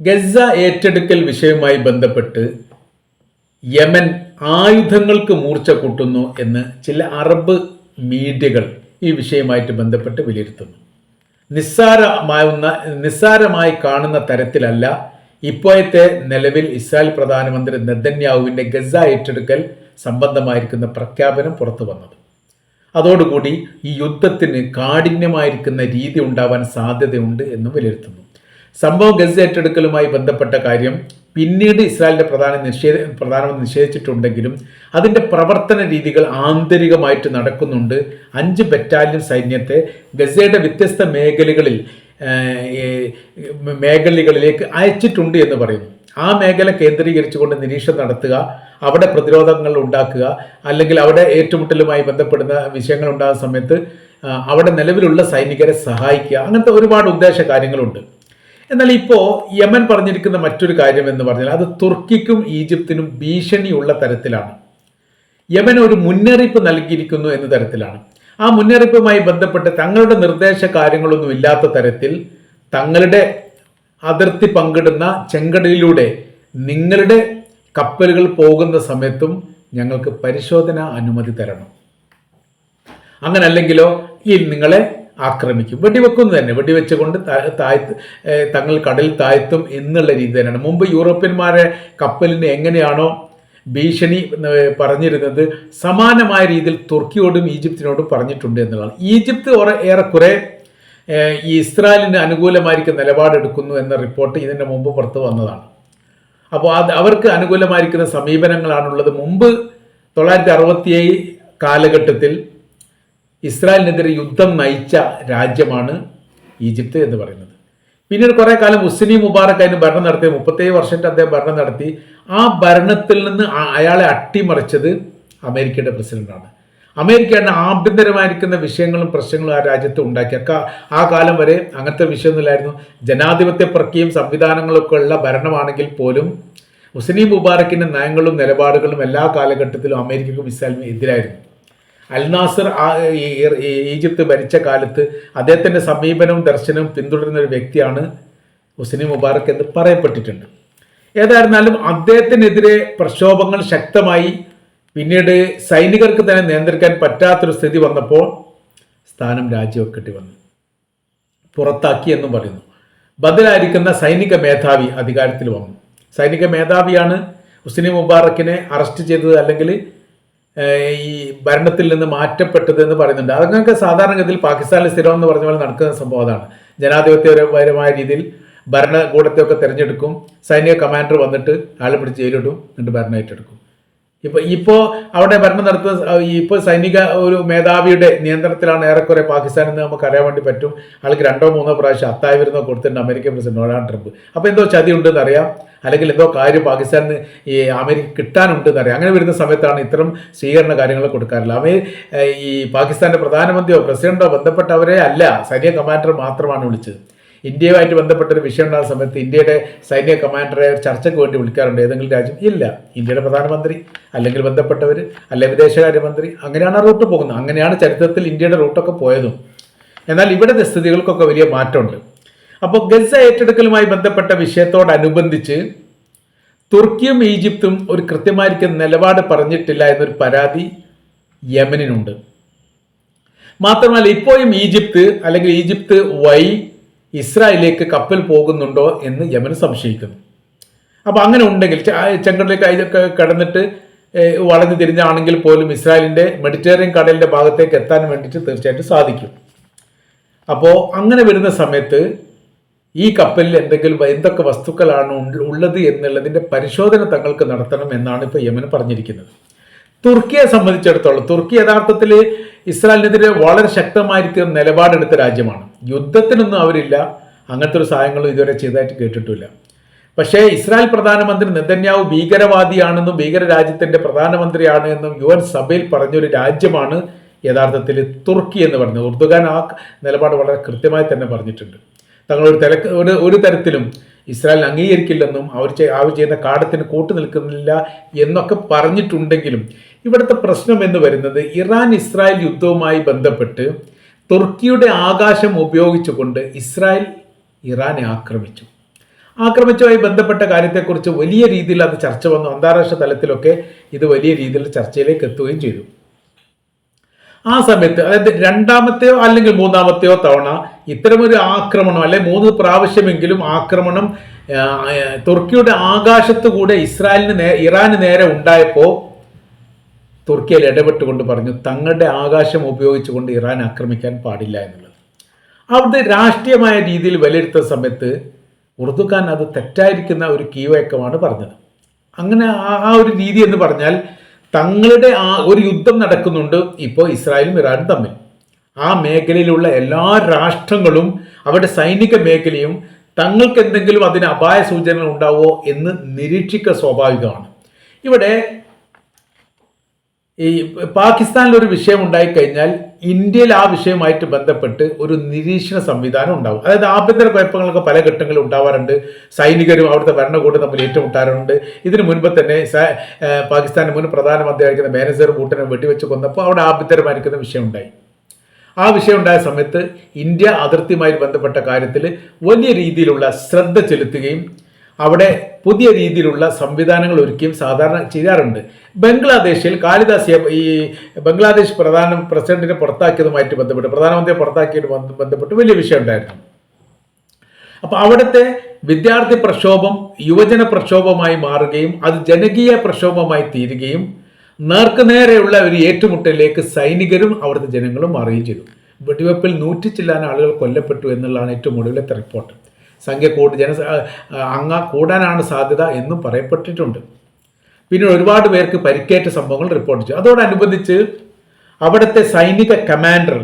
Gaza ഏറ്റെടുക്കൽ വിഷയവുമായി ബന്ധപ്പെട്ട് യമൻ ആയുധങ്ങൾക്ക് മൂർച്ച കൂട്ടുന്നു എന്ന് ചില അറബ് മീഡിയകൾ ഈ വിഷയമായിട്ട് ബന്ധപ്പെട്ട് വിലയിരുത്തുന്നു. നിസ്സാരമാവുന്ന നിസ്സാരമായി കാണുന്ന തരത്തിലല്ല ഇപ്പോഴത്തെ നിലവിൽ ഇസ്രായേൽ പ്രധാനമന്ത്രി നെതന്യാഹുവിന്റെ ഗസ ഏറ്റെടുക്കൽ സംബന്ധമായിരിക്കുന്ന പ്രഖ്യാപനം പുറത്തു വന്നത്. അതോടുകൂടി ഈ യുദ്ധത്തിന് കാഠിന്യമായിരിക്കുന്ന രീതി ഉണ്ടാവാൻ സാധ്യതയുണ്ട് എന്നും വിലയിരുത്തുന്നു. സംഭവം ഗസ ഏറ്റെടുക്കലുമായി ബന്ധപ്പെട്ട കാര്യം പിന്നീട് ഇസ്രായേലിന്റെ പ്രധാന നിഷേധ പ്രധാനമന്ത്രി നിഷേധിച്ചിട്ടുണ്ടെങ്കിലും അതിന്റെ പ്രവർത്തന രീതികൾ ആന്തരികമായിട്ട് നടക്കുന്നുണ്ട്. അഞ്ച് ബറ്റാലിയൻ സൈന്യത്തെ ഗസയുടെ വ്യത്യസ്ത മേഖലകളിൽ മേഖലകളിലേക്ക് അയച്ചിട്ടുണ്ട് എന്ന് പറയുന്നു ആ മേഖല കേന്ദ്രീകരിച്ചുകൊണ്ട് നിരീക്ഷണം നടത്തുക അവിടെ പ്രതിരോധങ്ങൾ ഉണ്ടാക്കുക അല്ലെങ്കിൽ അവിടെ ഏറ്റുമുട്ടലുമായി ബന്ധപ്പെടുന്ന വിഷയങ്ങൾ ഉണ്ടാകുന്ന സമയത്ത് അവിടെ നിലവിലുള്ള സൈനികരെ സഹായിക്കുക അങ്ങനത്തെ ഒരുപാട് ഉദ്ദേശ കാര്യങ്ങളുണ്ട്. എന്നാൽ ഇപ്പോൾ യമൻ പറഞ്ഞിരിക്കുന്ന മറ്റൊരു കാര്യം എന്ന് പറഞ്ഞാൽ അത് തുർക്കിക്കും ഈജിപ്തിനും ഭീഷണിയുള്ള തരത്തിലാണ്. യമൻ ഒരു മുന്നറിയിപ്പ് നൽകിയിരിക്കുന്നു എന്ന തരത്തിലാണ്. ആ മുന്നറിയിപ്പുമായി ബന്ധപ്പെട്ട് തങ്ങളുടെ നിർദ്ദേശ കാര്യങ്ങളൊന്നും ഇല്ലാത്ത തരത്തിൽ തങ്ങളുടെ അതിർത്തി പങ്കിടുന്ന ചെങ്കടലിലൂടെ നിങ്ങളുടെ കപ്പലുകൾ പോകുന്ന സമയത്തും ഞങ്ങൾക്ക് പരിശോധന അനുമതി തരണം. അങ്ങനെ അല്ലെങ്കിലോ ഈ നിങ്ങളെ ആക്രമിക്കും. വെടിവെക്കുന്നു തന്നെ. വെടിവെച്ചുകൊണ്ട് താഴ്ത്ത് തങ്ങൾ കടൽ താഴ്ത്തും എന്നുള്ള രീതി തന്നെയാണ്. മുമ്പ് യൂറോപ്യന്മാരെ കപ്പലിന് എങ്ങനെയാണോ ഭീഷണി പറഞ്ഞിരുന്നത് സമാനമായ രീതിയിൽ തുർക്കിയോടും ഈജിപ്തിനോടും പറഞ്ഞിട്ടുണ്ട് എന്നുള്ളതാണ്. ഈജിപ്ത് ഏറെക്കുറെ ഈ ഇസ്രായേലിന് അനുകൂലമായിരിക്കുന്ന നിലപാടെടുക്കുന്നു എന്ന റിപ്പോർട്ട് ഇതിന്റെ മുമ്പ് പുറത്ത് വന്നതാണ്. അപ്പോൾ അത് അവർക്ക് അനുകൂലമായിരിക്കുന്ന സമീപനങ്ങളാണുള്ളത്. മുമ്പ് തൊള്ളായിരത്തി അറുപത്തിയേഴ് കാലഘട്ടത്തിൽ ഇസ്രായേലിനെതിരെ യുദ്ധം നയിച്ച രാജ്യമാണ് ഈജിപ്ത് എന്ന് പറയുന്നത്. പിന്നീട് കുറെ കാലം മുസ്ലിം മുബാറക് അതിന് ഭരണം നടത്തി മുപ്പത്തേഴ് വർഷത്തെ അദ്ദേഹം ഭരണം നടത്തി. ആ ഭരണത്തിൽ നിന്ന് അയാളെ അട്ടിമറിച്ചത് അമേരിക്കയുടെ പ്രസിഡന്റാണ്. അമേരിക്കയാണ് ആഭ്യന്തരമായിരിക്കുന്ന വിഷയങ്ങളും പ്രശ്നങ്ങളും ആ രാജ്യത്ത് ഉണ്ടാക്കി. ആ കാലം വരെ അങ്ങനത്തെ വിഷയമൊന്നുമില്ലായിരുന്നു. ജനാധിപത്യ പ്രക്രിയയും സംവിധാനങ്ങളൊക്കെ ഉള്ള ഭരണമാണെങ്കിൽ പോലും മുസ്ലിം മുബാറക്കിന്റെ നയങ്ങളും നിലപാടുകളും എല്ലാ കാലഘട്ടത്തിലും അമേരിക്കക്കും ഇസ്രായേലിനും എതിരായിരുന്നു. അൽനാസർ ഈജിപ്ത് ഭരിച്ച കാലത്ത് അദ്ദേഹത്തിന്റെ സമീപനവും ദർശനവും പിന്തുടരുന്ന ഒരു വ്യക്തിയാണ് ഹുസ്നി മുബാറക് എന്ന് പറയപ്പെട്ടിട്ടുണ്ട്. ഏതായിരുന്നാലും അദ്ദേഹത്തിനെതിരെ പ്രക്ഷോഭങ്ങൾ ശക്തമായി പിന്നീട് സൈനികർക്ക് തന്നെ നിയന്ത്രിക്കാൻ പറ്റാത്തൊരു സ്ഥിതി വന്നപ്പോൾ സ്ഥാനം രാജിവെക്കേണ്ടി വന്നു. പുറത്താക്കി എന്നും പറയുന്നു. ബദലായിരിക്കുന്ന സൈനിക മേധാവി അധികാരത്തിൽ വന്നു. സൈനിക മേധാവിയാണ് ഹുസ്നി മുബാറക്കിനെ അറസ്റ്റ് ചെയ്തത് അല്ലെങ്കിൽ ഈ ഭരണത്തിൽ നിന്ന് മാറ്റപ്പെട്ടത് എന്ന് പറയുന്നുണ്ട്. അതൊക്കെ സാധാരണഗതിയിൽ പാകിസ്ഥാനിൽ സ്ഥിരം എന്ന് പറഞ്ഞ പോലെ നടക്കുന്ന സംഭവം അതാണ്. ജനാധിപത്യപരമായ രീതിയിൽ ഭരണകൂടത്തെയൊക്കെ തിരഞ്ഞെടുക്കും. സൈനിക കമാൻഡർ വന്നിട്ട് ആളെ പിടിച്ച് ജയിലിടും എന്നിട്ട് ഭരണം ഏറ്റെടുക്കും. ഇപ്പോൾ ഇപ്പോൾ അവിടെ ഭരണം നടത്തുന്ന ഇപ്പോൾ സൈനിക ഒരു മേധാവിയുടെ നിയന്ത്രണത്തിലാണ് ഏറെക്കുറെ പാകിസ്ഥാൻ എന്ന് നമുക്ക് അറിയാൻ വേണ്ടി പറ്റും. ആൾക്ക് രണ്ടോ മൂന്നോ പ്രാവശ്യം അത്തായി വരുന്നോ കൊടുത്തിട്ടുണ്ട് അമേരിക്കൻ പ്രസിഡന്റ് ഡൊണാൾഡ് ട്രംപ്. അപ്പോൾ എന്തോ ചതി ഉണ്ടെന്ന് അറിയാം അല്ലെങ്കിൽ എന്തോ കാര്യം പാകിസ്ഥാനിന് ഈ അമേരിക്ക കിട്ടാനുണ്ടെന്ന് അറിയാം അങ്ങനെ വരുന്ന സമയത്താണ് ഇത്തരം സ്വീകരണ കാര്യങ്ങൾ കൊടുക്കാറില്ല അമേ ഈ പാകിസ്ഥാന്റെ പ്രധാനമന്ത്രിയോ പ്രസിഡന്റോ ബന്ധപ്പെട്ടവരെ അല്ല സൈനിക കമാൻഡർ മാത്രമാണ് വിളിച്ചത്. ഇന്ത്യയുമായിട്ട് ബന്ധപ്പെട്ടൊരു വിഷയം ഉണ്ടാകുന്ന സമയത്ത് ഇന്ത്യയുടെ സൈന്യ കമാൻഡറെ ചർച്ചയ്ക്ക് വേണ്ടി വിളിക്കാറുണ്ട്. ഏതെങ്കിലും രാജ്യം? ഇല്ല. ഇന്ത്യയുടെ പ്രധാനമന്ത്രി അല്ലെങ്കിൽ ബന്ധപ്പെട്ടവർ അല്ലെങ്കിൽ വിദേശകാര്യമന്ത്രി അങ്ങനെയാണ് ആ റൂട്ട് പോകുന്നത്. അങ്ങനെയാണ് ചരിത്രത്തിൽ ഇന്ത്യയുടെ റൂട്ടൊക്കെ പോയതും. എന്നാൽ ഇവിടുത്തെ സ്ഥിതികൾക്കൊക്കെ വലിയ മാറ്റമുണ്ട്. അപ്പോൾ ഗസ ഏറ്റെടുക്കലുമായി ബന്ധപ്പെട്ട വിഷയത്തോടനുബന്ധിച്ച് തുർക്കിയും ഈജിപ്തും ഒരു കൃത്യമായിരിക്കുന്ന നിലപാട് പറഞ്ഞിട്ടില്ല എന്നൊരു പരാതി യമനിനുണ്ട്. മാത്രമല്ല ഇപ്പോഴും ഈജിപ്ത് അല്ലെങ്കിൽ ഈജിപ്ത് വഴി ഇസ്രായേലിലേക്ക് കപ്പൽ പോകുന്നുണ്ടോ എന്ന് യമൻ സംശയിക്കുന്നു. അപ്പോൾ അങ്ങനെ ഉണ്ടെങ്കിൽ ചെങ്കടലേക്ക് കടന്നിട്ട് വളഞ്ഞു തിരിഞ്ഞാണെങ്കിൽ പോലും ഇസ്രായേലിന്റെ മെഡിറ്ററേനിയൻ കടലിന്റെ ഭാഗത്തേക്ക് എത്താൻ വേണ്ടിയിട്ട് തീർച്ചയായിട്ടും സാധിക്കും. അപ്പോൾ അങ്ങനെ വരുന്ന സമയത്ത് ഈ കപ്പലിൽ എന്തെങ്കിലും എന്തൊക്കെ വസ്തുക്കളാണ് ഉള്ളത് എന്നുള്ളതിന്റെ പരിശോധന തങ്ങൾക്ക് നടത്തണം എന്നാണ് ഇപ്പോൾ യമൻ പറഞ്ഞിരിക്കുന്നത്. തുർക്കിയെ സംബന്ധിച്ചിടത്തോളം തുർക്കി യഥാർത്ഥത്തിൽ ഇസ്രായേലിനെതിരെ വളരെ ശക്തമായിരിക്കുന്ന നിലപാടെടുത്ത രാജ്യമാണ്. യുദ്ധത്തിനൊന്നും അവരില്ല. അങ്ങനത്തെ ഒരു സഹായങ്ങളും ഇതുവരെ ചെയ്തതായിട്ട് കേട്ടിട്ടില്ല. പക്ഷേ ഇസ്രായേൽ പ്രധാനമന്ത്രി നെതന്യാവ് ഭീകരവാദിയാണെന്നും ഭീകര രാജ്യത്തിന്റെ പ്രധാനമന്ത്രിയാണ് എന്നും യു എൻ സഭയിൽ പറഞ്ഞൊരു രാജ്യമാണ് യഥാർത്ഥത്തിൽ തുർക്കി എന്ന് പറയുന്നത് ഉർദുഖാൻ ആ നിലപാട് വളരെ കൃത്യമായി തന്നെ പറഞ്ഞിട്ടുണ്ട്. തങ്ങളൊരു തിരക്ക് ഒരു ഒരു തരത്തിലും ഇസ്രായേൽ അംഗീകരിക്കില്ലെന്നും അവർ അവർ ചെയ്യുന്ന കാടത്തിന് കൂട്ടു നിൽക്കുന്നില്ല എന്നൊക്കെ പറഞ്ഞിട്ടുണ്ടെങ്കിലും ഇവിടുത്തെ പ്രശ്നം എന്ന് വരുന്നത് ഇറാൻ ഇസ്രായേൽ യുദ്ധവുമായി ബന്ധപ്പെട്ട് തുർക്കിയുടെ ആകാശം ഉപയോഗിച്ചുകൊണ്ട് ഇസ്രായേൽ ഇറാനെ ആക്രമിച്ചു. ആക്രമിച്ചുമായി ബന്ധപ്പെട്ട കാര്യത്തെക്കുറിച്ച് വലിയ രീതിയിൽ അത് ചർച്ച വന്നു. അന്താരാഷ്ട്ര തലത്തിലൊക്കെ ഇത് വലിയ രീതിയിൽ ചർച്ചയിലേക്ക് എത്തുകയും ചെയ്തു. ആ സമയത്ത് അതായത് രണ്ടാമത്തെയോ അല്ലെങ്കിൽ മൂന്നാമത്തെയോ തവണ ഇത്തരമൊരു ആക്രമണം അല്ലെ മൂന്ന് പ്രാവശ്യമെങ്കിലും ആക്രമണം തുർക്കിയുടെ ആകാശത്ത് കൂടെ ഇസ്രായേലിന് നേ ഇറാന് നേരെ ഉണ്ടായപ്പോൾ തുർക്കിയിൽ ഇടപെട്ടുകൊണ്ട് പറഞ്ഞു തങ്ങളുടെ ആകാശം ഉപയോഗിച്ചുകൊണ്ട് ഇറാൻ ആക്രമിക്കാൻ പാടില്ല എന്നുള്ളത്. അവിടുത്തെ രാഷ്ട്രീയമായ രീതിയിൽ വിലയിരുത്തുന്ന സമയത്ത് ഉറുദുഖാൻ അത് തെറ്റായിരിക്കുന്ന ഒരു കീവയക്കമാണ് പറഞ്ഞത്. അങ്ങനെ ആ ഒരു രീതി എന്ന് പറഞ്ഞാൽ തങ്ങളുടെ ആ ഒരു യുദ്ധം നടക്കുന്നുണ്ട്. ഇപ്പോൾ ഇസ്രായേലും ഇറാനും തമ്മിൽ. ആ മേഖലയിലുള്ള എല്ലാ രാഷ്ട്രങ്ങളും അവരുടെ സൈനിക മേഖലയും തങ്ങൾക്ക് എന്തെങ്കിലും അതിന് അപായ സൂചനകൾ ഉണ്ടാവോ എന്ന് നിരീക്ഷിക്കുക സ്വാഭാവികമാണ്. ഇവിടെ ഈ പാകിസ്ഥാനിൽ ഒരു വിഷയം ഉണ്ടായിക്കഴിഞ്ഞാൽ ഇന്ത്യയിൽ ആ വിഷയമായിട്ട് ബന്ധപ്പെട്ട് ഒരു നിരീക്ഷണ സംവിധാനം ഉണ്ടാവും. അതായത് ആഭ്യന്തര കുഴപ്പങ്ങളൊക്കെ പല ഘട്ടങ്ങളിൽ ഉണ്ടാവാറുണ്ട്. സൈനികരും അവിടുത്തെ ഭരണകൂടം തമ്മിൽ ഏറ്റുമുട്ടാറുണ്ട്. ഇതിനു മുൻപ് തന്നെ പാകിസ്ഥാന്റെ മുൻ പ്രധാനമന്ത്രിയായിരിക്കുന്ന ബേനസീർ ഭൂട്ടനെ വെടിവെച്ച് കൊന്നപ്പോൾ അവിടെ ആഭ്യന്തരമായിരിക്കുന്ന വിഷയം ഉണ്ടായി. ആ വിഷയം ഉണ്ടായ സമയത്ത് ഇന്ത്യ അതിർത്തിയുമായി ബന്ധപ്പെട്ട കാര്യത്തിൽ വലിയ രീതിയിലുള്ള ശ്രദ്ധ ചെലുത്തുകയും അവിടെ പുതിയ രീതിയിലുള്ള സംവിധാനങ്ങൾ ഒരുക്കുകയും സാധാരണ ചെയ്യാറുണ്ട്. ബംഗ്ലാദേശിൽ കാളിദാസ് ഈ ബംഗ്ലാദേശ് പ്രധാന പ്രസിഡന്റിനെ പുറത്താക്കിയതുമായിട്ട് ബന്ധപ്പെട്ട് പ്രധാനമന്ത്രിയെ പുറത്താക്കിയതുമായി ബന്ധപ്പെട്ട് വലിയ വിഷയം ഉണ്ടായിരുന്നു. അപ്പൊ അവിടുത്തെ വിദ്യാർത്ഥി പ്രക്ഷോഭം യുവജന പ്രക്ഷോഭമായി മാറുകയും അത് ജനകീയ പ്രക്ഷോഭമായി തീരുകയും നേർക്കുനേരെയുള്ള ഒരു ഏറ്റുമുട്ടലിലേക്ക് സൈനികരും അവിടുത്തെ ജനങ്ങളും മാറുകയും ചെയ്തു. വെടിവെപ്പിൽ നൂറ്റി ചില്ലാൻ ആളുകൾ കൊല്ലപ്പെട്ടു എന്നുള്ളതാണ് ഏറ്റവും ഒടുവിലത്തെ റിപ്പോർട്ട് സംഖ്യ കൂടി ജന അങ്ങ കൂടാനാണ് സാധ്യത എന്നും പറയപ്പെട്ടിട്ടുണ്ട്. പിന്നെ ഒരുപാട് പേർക്ക് പരിക്കേറ്റ സംഭവങ്ങൾ റിപ്പോർട്ട് ചെയ്തു. അതോടനുബന്ധിച്ച് അവിടുത്തെ സൈനിക കമാൻഡർ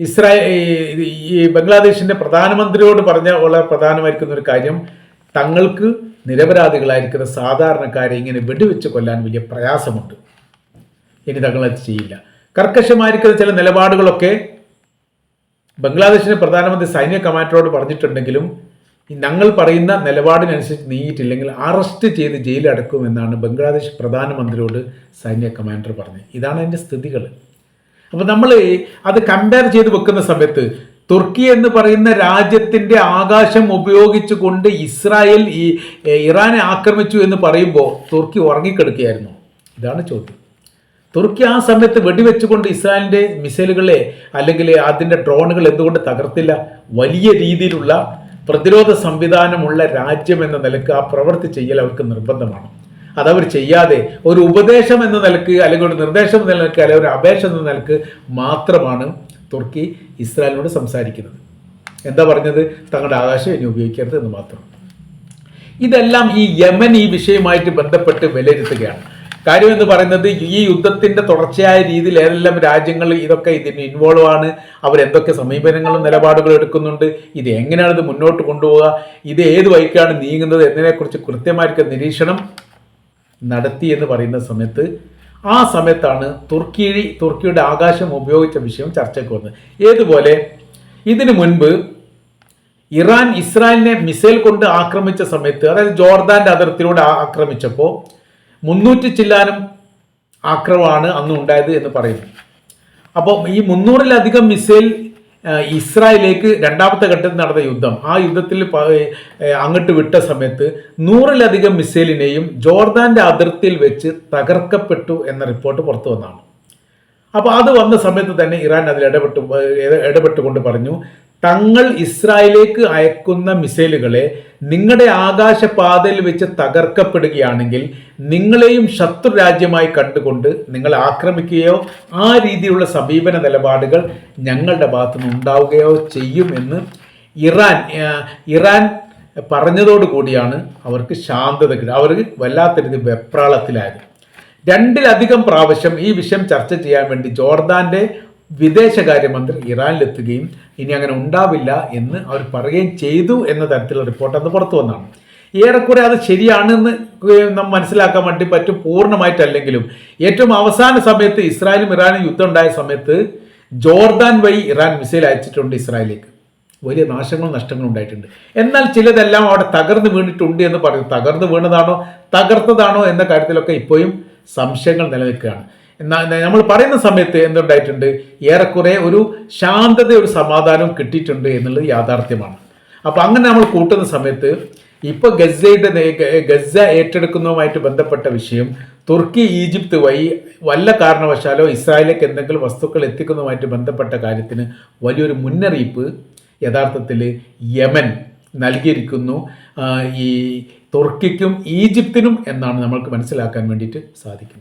ഇസ്രായേൽ ഈ ബംഗ്ലാദേശിന്റെ പ്രധാനമന്ത്രിയോട് പറഞ്ഞ വളരെ പ്രധാനമായിരിക്കുന്ന ഒരു കാര്യം തങ്ങൾക്ക് നിരപരാധികളായിരിക്കുന്ന സാധാരണക്കാരെ ഇങ്ങനെ വെടിവെച്ച് കൊല്ലാൻ വലിയ പ്രയാസമുണ്ട്. ഇനി തങ്ങളത് ചെയ്യില്ല. കർക്കശമായിരിക്കുന്ന ചില നിലപാടുകളൊക്കെ ബംഗ്ലാദേശിന്റെ പ്രധാനമന്ത്രി സൈന്യ കമാൻഡറോട് പറഞ്ഞിട്ടുണ്ടെങ്കിലും ഞങ്ങൾ പറയുന്ന നിലപാടിനനുസരിച്ച് നീങ്ങിയിട്ടില്ലെങ്കിൽ അറസ്റ്റ് ചെയ്ത് ജയിലടക്കുമെന്നാണ് ബംഗ്ലാദേശ് പ്രധാനമന്ത്രിയോട് സൈന്യ കമാൻഡർ പറഞ്ഞത്. ഇതാണ് അതിന്റെ സ്ഥിതികൾ. അപ്പോൾ നമ്മൾ അത് കമ്പയർ ചെയ്ത് വെക്കുന്ന സമയത്ത് തുർക്കി എന്ന് പറയുന്ന രാജ്യത്തിന്റെ ആകാശം ഉപയോഗിച്ചുകൊണ്ട് ഇസ്രായേൽ ഈ ഇറാനെ ആക്രമിച്ചു എന്ന് പറയുമ്പോൾ തുർക്കി ഉറങ്ങിക്കെടുക്കുകയായിരുന്നു. ഇതാണ് ചോദ്യം. തുർക്കി ആ സമയത്ത് വെടിവെച്ചുകൊണ്ട് ഇസ്രായേലിന്റെ മിസൈലുകളെ അല്ലെങ്കിൽ അതിന്റെ ഡ്രോണുകൾ എന്തുകൊണ്ട് തകർത്തില്ല? വലിയ രീതിയിലുള്ള പ്രതിരോധ സംവിധാനമുള്ള രാജ്യം എന്ന നിലയ്ക്ക് ആ പ്രവൃത്തി ചെയ്യൽ അവർക്ക് നിർബന്ധമാണ്. അതവർ ചെയ്യാതെ ഒരു ഉപദേശം എന്ന നിലയ്ക്ക് അല്ലെങ്കിൽ ഒരു നിർദ്ദേശം എന്ന നിലയ്ക്ക് അല്ലെങ്കിൽ ഒരു അപേക്ഷ എന്ന നിലയ്ക്ക് മാത്രമാണ് തുർക്കി ഇസ്രായേലിനോട് സംസാരിക്കുന്നത്. എന്താ പറഞ്ഞത്? തങ്ങളുടെ ആകാശം ഇനി ഉപയോഗിക്കരുത് എന്ന് മാത്രം. ഇതെല്ലാം ഈ യമൻ ഈ വിഷയമായിട്ട് ബന്ധപ്പെട്ട് വിലയിരുത്തുകയാണ്. കാര്യം എന്ന് പറയുന്നത് ഈ യുദ്ധത്തിന്റെ തുടർച്ചയായ രീതിയിൽ ഏതെല്ലാം രാജ്യങ്ങൾ ഇതൊക്കെ ഇതിന് ഇൻവോൾവ് ആണ് അവർ എന്തൊക്കെ സമീപനങ്ങളും നിലപാടുകളും എടുക്കുന്നുണ്ട് ഇത് എങ്ങനെയാണ് ഇത് മുന്നോട്ട് കൊണ്ടുപോവുക ഇത് ഏത് വഴിക്കാണ് നീങ്ങുന്നത് എന്നതിനെക്കുറിച്ച് കൃത്യമായിട്ട് നിരീക്ഷണം നടത്തി എന്ന് പറയുന്ന സമയത്ത് ആ സമയത്താണ് തുർക്കി തുർക്കിയുടെ ആകാശം ഉപയോഗിച്ച വിഷയം ചർച്ചയ്ക്ക് വന്നത്. ഏതുപോലെ ഇതിനു മുൻപ് ഇറാൻ ഇസ്രായേലിനെ മിസൈൽ കൊണ്ട് ആക്രമിച്ച സമയത്ത് അതായത് ജോർദാന്റെ അതിർത്തിയിലൂടെ ആക്രമിച്ചപ്പോൾ മുന്നൂറ്റി ചില്ലാനും ആക്രമണമാണ് അന്ന് ഉണ്ടായത് എന്ന് പറയുന്നു. അപ്പോൾ ഈ മുന്നൂറിലധികം മിസൈൽ ഇസ്രായേലേക്ക് രണ്ടാമത്തെ ഘട്ടത്തിൽ നടന്ന യുദ്ധം ആ യുദ്ധത്തിൽ അങ്ങോട്ട് വിട്ട സമയത്ത് നൂറിലധികം മിസൈലിനെയും ജോർദാന്റെ അതിർത്തിയിൽ വെച്ച് തകർക്കപ്പെട്ടു എന്ന റിപ്പോർട്ട് പുറത്തു വന്നതാണ് അപ്പോൾ അത് വന്ന സമയത്ത് തന്നെ ഇറാൻ അതിൽ ഇടപെട്ടു ഇടപെട്ടുകൊണ്ട് പറഞ്ഞു തങ്ങൾ ഇസ്രായേലേക്ക് അയക്കുന്ന മിസൈലുകളെ നിങ്ങളുടെ ആകാശപാതയിൽ വെച്ച് തകർക്കപ്പെടുകയാണെങ്കിൽ നിങ്ങളെയും ശത്രു രാജ്യമായി കണ്ടുകൊണ്ട് നിങ്ങൾ ആക്രമിക്കുകയോ ആ രീതിയിലുള്ള സമീപന നിലപാടുകൾ ഞങ്ങളുടെ ഭാഗത്തു നിന്ന് ഉണ്ടാവുകയോ ചെയ്യുമെന്ന് ഇറാൻ ഇറാൻ പറഞ്ഞതോടു കൂടിയാണ് അവർക്ക് ശാന്തത കിട്ടുക. അവർ വല്ലാത്ത രീതി വെപ്രാളത്തിലായത്. രണ്ടിലധികം പ്രാവശ്യം ഈ വിഷയം ചർച്ച ചെയ്യാൻ വേണ്ടി ജോർദാന്റെ വിദേശകാര്യമന്ത്രി ഇറാനിലെത്തുകയും ഇനി അങ്ങനെ ഉണ്ടാവില്ല എന്ന് അവർ പറയുകയും ചെയ്തു എന്ന തരത്തിലുള്ള റിപ്പോർട്ട് അന്ന് പുറത്തു വന്നതാണ്. ഏറെക്കുറെ അത് ശരിയാണെന്ന് നമ്മൾ മനസ്സിലാക്കാൻ വേണ്ടി പറ്റും പൂർണമായിട്ടല്ലെങ്കിലും ഏറ്റവും അവസാന സമയത്ത് ഇസ്രായേലും ഇറാനും യുദ്ധം ഉണ്ടായ സമയത്ത് ജോർദാൻ വഴി ഇറാൻ മിസൈൽ അയച്ചിട്ടുണ്ട് ഇസ്രായേലിലേക്ക്. വലിയ നാശങ്ങളും നഷ്ടങ്ങളും ഉണ്ടായിട്ടുണ്ട്. എന്നാൽ ചിലതെല്ലാം അവിടെ തകർന്നു വീണിട്ടുണ്ട് എന്ന് പറയും. തകർന്നു വീണതാണോ തകർത്തതാണോ എന്ന കാര്യത്തിലൊക്കെ ഇപ്പോഴും സംശയങ്ങൾ നിലനിൽക്കുകയാണ്. നമ്മൾ പറയുന്ന സമയത്ത് എന്തുണ്ടായിട്ടുണ്ട്? ഏറെക്കുറെ ഒരു ശാന്തത ഒരു സമാധാനവും കിട്ടിയിട്ടുണ്ട് എന്നുള്ളത് യാഥാർത്ഥ്യമാണ്. അപ്പോൾ അങ്ങനെ നമ്മൾ കൂട്ടുന്ന സമയത്ത് ഇപ്പോൾ ഗസയുടെ ഗസ ഏറ്റെടുക്കുന്നതുമായിട്ട് ബന്ധപ്പെട്ട വിഷയം തുർക്കി ഈജിപ്ത് വഴി വല്ല കാരണവശാലോ ഇസ്രായേലേക്ക് എന്തെങ്കിലും വസ്തുക്കൾ എത്തിക്കുന്നതുമായിട്ട് ബന്ധപ്പെട്ട കാര്യത്തിന് വലിയൊരു മുന്നറിയിപ്പ് യഥാർത്ഥത്തിൽ യമൻ നൽകിയിരിക്കുന്നു. ഈ തുർക്കിക്കും ഈജിപ്തിനും എന്നാണ് നമ്മൾക്ക് മനസ്സിലാക്കാൻ വേണ്ടിയിട്ട് സാധിക്കുന്നത്.